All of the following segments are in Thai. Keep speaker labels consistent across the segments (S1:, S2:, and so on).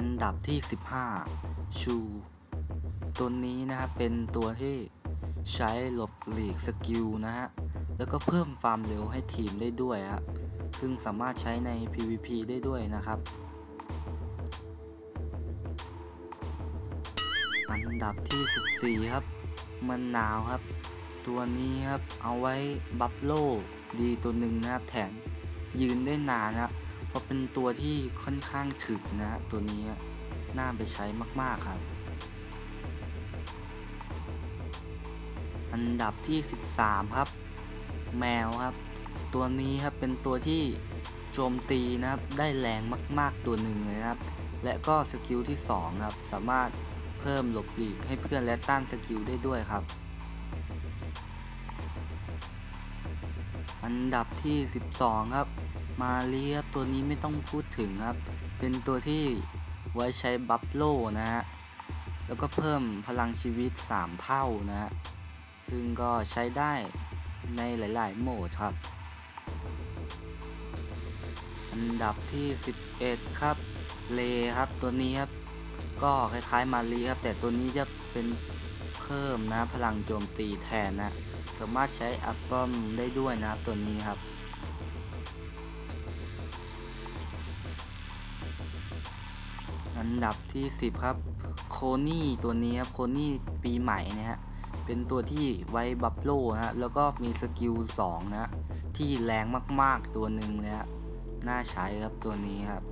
S1: อันดับที่ 15 ชู ตัวนี้นะครับเป็นตัวที่ใช้หลบหลีกสกิลนะฮะ แล้วก็เพิ่มความเร็วให้ทีมได้ด้วยฮะ ซึ่งสามารถใช้ใน PVP ได้ด้วยนะครับ อันดับที่ 14 ครับ มันหนาวครับ ตัวนี้ครับ เอาไว้บัฟโลดีตัวหนึ่งนะครับ แถมยืนได้นานนะครับ เพราะเป็นตัวที่ค่อนข้างถึกนะตัวนี้น่าไปใช้มากๆครับ อันดับที่ 13 ครับ แมวครับ ตัวนี้ครับเป็นตัวที่โจมตีนะครับได้แรงมาก ๆ ตัวหนึ่งเลยนะครับ และก็สกิลที่ 2 ครับ สามารถเพิ่มหลบหลีกให้เพื่อนและต้านสกิลได้ด้วยครับ อันดับที่ 12 ครับ มาเรียบตัวนี้ไม่ต้องพูดถึงครับ เป็นตัวที่ไว้ใช้บัฟโลนะฮะ แล้วก็เพิ่มพลังชีวิต 3 เท่านะฮะ ซึ่งก็ใช้ได้ในหลายๆ โหมดครับ อันดับที่ 11 ครับ เลครับตัวนี้ครับ ก็คล้ายๆมารีครับ แต่ตัวนี้จะเป็นเพิ่มนะพลังโจมตีแทนนะ สามารถใช้อัพป้อมได้ด้วยนะครับตัวนี้ครับ อันดับที่ 10 ครับโคนี่ตัวนี้ครับโคนี่ปีใหม่นะฮะเป็นตัวที่ไว้บัฟโลฮะแล้วก็มีสกิล2นะที่แรงมากๆตัวหนึ่งเลยฮะน่าใช้ครับตัวนี้ครับ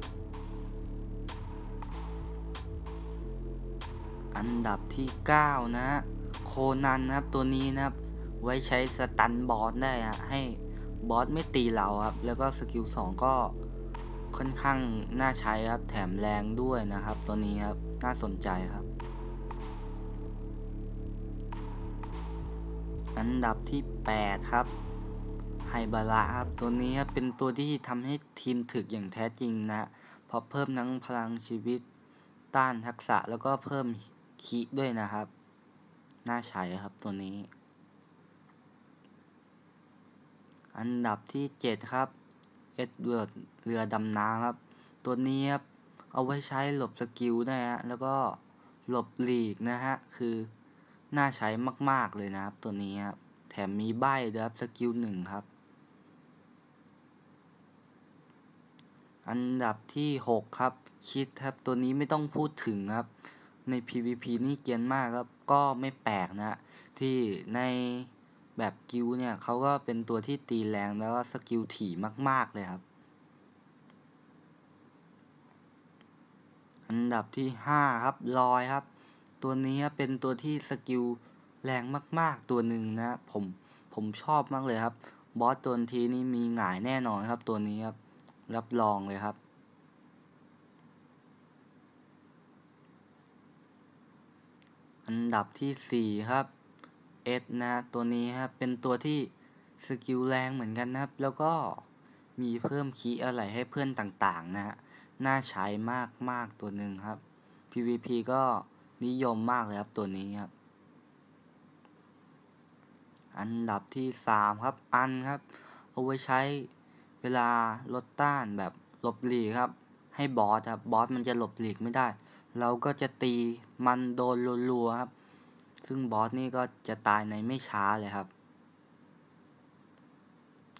S1: อันดับที่ 9 นะฮะโคนันนะครับตัวนี้นะครับ ไว้ใช้สตันบอสได้ฮะให้บอสไม่ตีเราครับ แล้วก็สกิล2ก็ ค่อนข้างน่าใช้ครับ แถมแรงด้วยนะครับ ตัวนี้ครับ น่าสนใจครับ อันดับที่ 8 ครับไฮบาระครับ ตัวนี้ครับเป็นตัวที่ทำให้ทีมถึกอย่างแท้จริงนะเพราะเพิ่มทั้งพลังชีวิตต้านทักษะแล้วก็เพิ่มคีด้วยนะครับ น่าใช้ครับตัวนี้ อันดับที่ 7 ครับ เอ็ดเวิร์ดเรือดำน้ำครับ ตัวนี้ครับเอาไว้ใช้หลบสกิลได้ฮะแล้วก็หลบหลีกนะฮะคือน่าใช้มาก ๆเลยนะครับ ตัวนี้ครับแถมมีใบด้วยครับสกิลหนึ่งครับ อันดับที่ 6 ครับ คิดครับตัวนี้ไม่ต้องพูดถึงครับ ใน PVP นี่เกียนมากครับ ก็ไม่แปลกนะที่ใน แบบกิลเนี่ยเขาก็เป็นตัวที่ตีแรงแล้วก็สกิลถี่มาก ๆ เลยครับ อันดับที่ 5 ครับลอยครับ ตัวนี้เป็นตัวที่สกิลแรงมาก ๆ ตัวหนึ่งนะผมผมชอบมากเลยครับ บอสตัวทีนี้มีหงายแน่นอนครับตัวนี้ครับ รับรองเลยครับอันดับที่ 4 ครับ เอสนะตัวนี้ครับเป็นตัวที่สกิลแรงเหมือนกันนะครับ แล้วก็มีเพิ่มคีย์อะไรให้เพื่อนต่างๆนะฮะน่าใช้มากๆตัวหนึ่งครับ PVP ก็นิยมมากเลยครับตัวนี้ครับ อันดับที่3ครับอันครับ เอาไว้ใช้เวลาลดต้านแบบหลบหลีกครับ ให้บอสครับบอสมันจะหลบหลีกไม่ได้ เราก็จะตีมันโดนรัวๆครับ ซึ่งบอสนี่ก็จะตายในไม่ช้าเลยครับ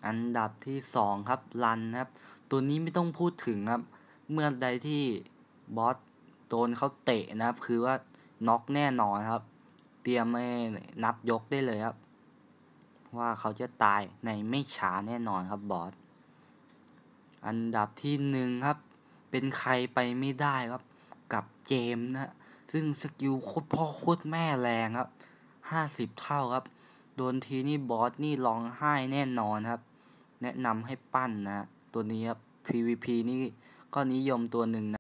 S1: อันดับที่2ครับรันครับ ตัวนี้ไม่ต้องพูดถึงครับ เมื่อใดที่บอสโดนเขาเตะนะครับ คือว่าน็อกแน่นอนครับ เตรียมให้นับยกได้เลยครับ ว่าเขาจะตายในไม่ช้าแน่นอนครับบอส อันดับที่หนึ่งครับ เป็นใครไปไม่ได้ครับ กับเจมนะ ซึ่งสกิลโคตรพ่อโคตรแม่แรงครับห้าสิบเท่าครับ โดนทีนี่บอสนี่ร้องไห้แน่นอนครับ แนะนำให้ปั้นนะ ตัวนี้ครับ PVP นี่ก็นิยมตัวหนึ่งนะ